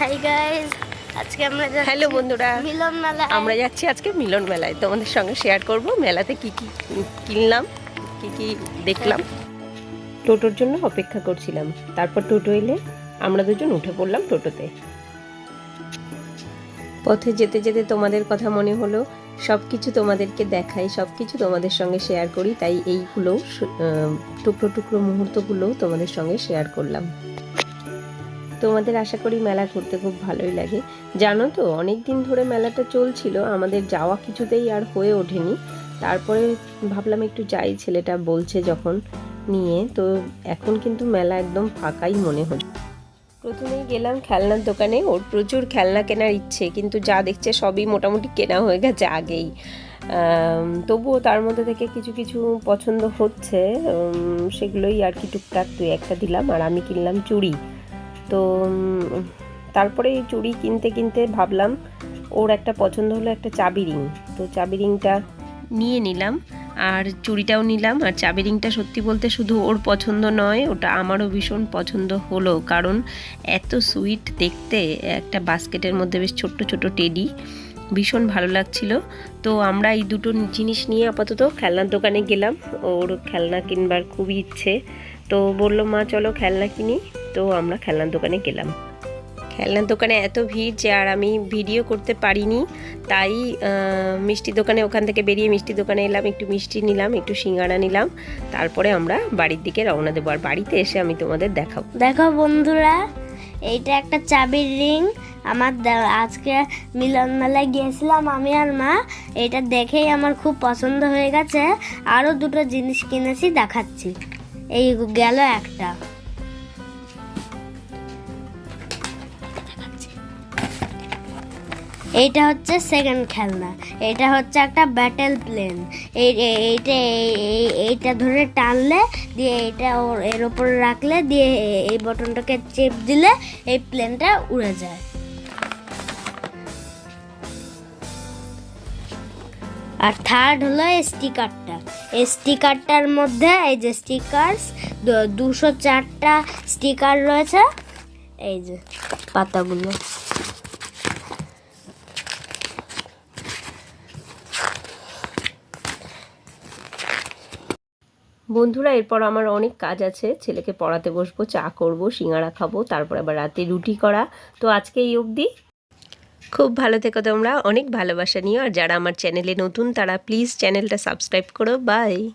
Hi guys আজকে আমরা যাচ্ছি হ্যালো বন্ধুরা। মিলন মেলা আমরা যাচ্ছি আজকে মিলন মেলায় তোমাদের সঙ্গে শেয়ার করব। মেলাতে কি কি কিনলাম কি কি দেখলাম। টোটোর জন্য অপেক্ষা করছিলাম। তারপর টোটো এলে আমরা দুজন উঠে পড়লাম টোটোতে। পথে যেতে যেতে তোমাদের কথা মনে হলো। সব কিছু তোমাদেরকে দেখাই সব কিছু তোমাদের সঙ্গে শেয়ার করি। তাই এইগুলো টুকরো টুকরো মুহূর্তগুলো তোমাদের সঙ্গে শেয়ার করলাম। তোমাদের আশা করি মেলা ঘুরতে খুব ভালোই লাগে। জানো তো অনেক দিন ধরে মেলাটা চলছিল, আমাদের যাওয়া কিছুতেই আর হয়ে ওঠেনি। তারপরে ভাবলাম একটু যাই, ছেলেটা বলছে যখন নিয়ে, তো এখন কিন্তু মেলা একদম ফাঁকাই মনে হচ্ছে। প্রথমেই গেলাম খেলনার দোকানে, ওর প্রচুর খেলনা কেনার ইচ্ছে, কিন্তু যা দেখছে সবই মোটামুটি কেনা হয়ে গেছে আগেই। তবুও তার মধ্যে থেকে কিছু কিছু পছন্দ হচ্ছে সেগুলোই আর কি টুকটাক দুই একটা দিলাম, আর আমি কিনলাম চুড়ি। তো তারপরে এই চুড়ি কিনতে কিনতে ভাবলাম ওর একটা পছন্দ হলো একটা চাবি রিং। তো চাবি রিংটা নিয়ে নিলাম আর চুড়িটাও নিলাম। আর চাবি রিংটা সত্যি বলতে শুধু ওর পছন্দ নয়, ওটা আমারও ভীষণ পছন্দ হলো। কারণ এত সুইট দেখতে, একটা বাস্কেটের মধ্যে বেশ ছোট্ট ছোট টেডি, ভীষণ ভালো লাগছিল। তো আমরা এই দুটো জিনিস নিয়ে আপাতত খেলনার দোকানে গেলাম। ওর খেলনা কিনবার খুবই ইচ্ছে। তো বলল, মা, চলো খেলনা কিনি। তো আমরা খেলনার দোকানে গেলাম। খেলনার দোকানে এত ভিড় যে আর আমি ভিডিও করতে পারিনি। তাই মিষ্টি দোকানে ওখান থেকে বেরিয়ে মিষ্টি দোকানে এলাম, একটু মিষ্টি নিলাম, একটু সিঙ্গারা নিলাম। তারপরে আমরা বাড়ির দিকে রওনা দেবো। আর বাড়িতে এসে আমি তোমাদের দেখাবো। দেখো বন্ধুরা, এইটা একটা চাবির রিং। আমার আজকে মিলন মেলায় গিয়েছিলাম আমি আর মা। এটা দেখেই আমার খুব পছন্দ হয়ে গেছে। আরও দুটো জিনিস কিনেছি, দেখাচ্ছি। এই গেল একটা। এইটা হচ্ছে সেকেন্ড খেলনা। এটা হচ্ছে একটা ব্যাটেল প্লেন এই এই- এইটা এই- এই- এইটা ধরে টানলে দিয়ে এইটা ওর এর ওপরে রাখলে দিয়ে এই বটনটাকে চেপ দিলে এই প্লেনটা উড়ে যায়। আর থার্ড হলো স্টিকারটা এই স্টিকারটার মধ্যে এই যে স্টিকার্স দুশো চারটা স্টিকার রয়েছে। এই যে পাতাগুলো। বন্ধুরা, এরপর আমার অনেক কাজ আছে। ছেলেকে পড়াতে বসবো, চা করব, সিঙ্গারা খাব, তারপর আবার রাতে রুটি করা। তো আজকে এই অবধি। খুব ভালো থেকো তোমরা, অনেক ভালোবাসা নিও। আর যারা আমার চ্যানেলে নতুন, তারা প্লিজ চ্যানেলটা সাবস্ক্রাইব করো। বাই।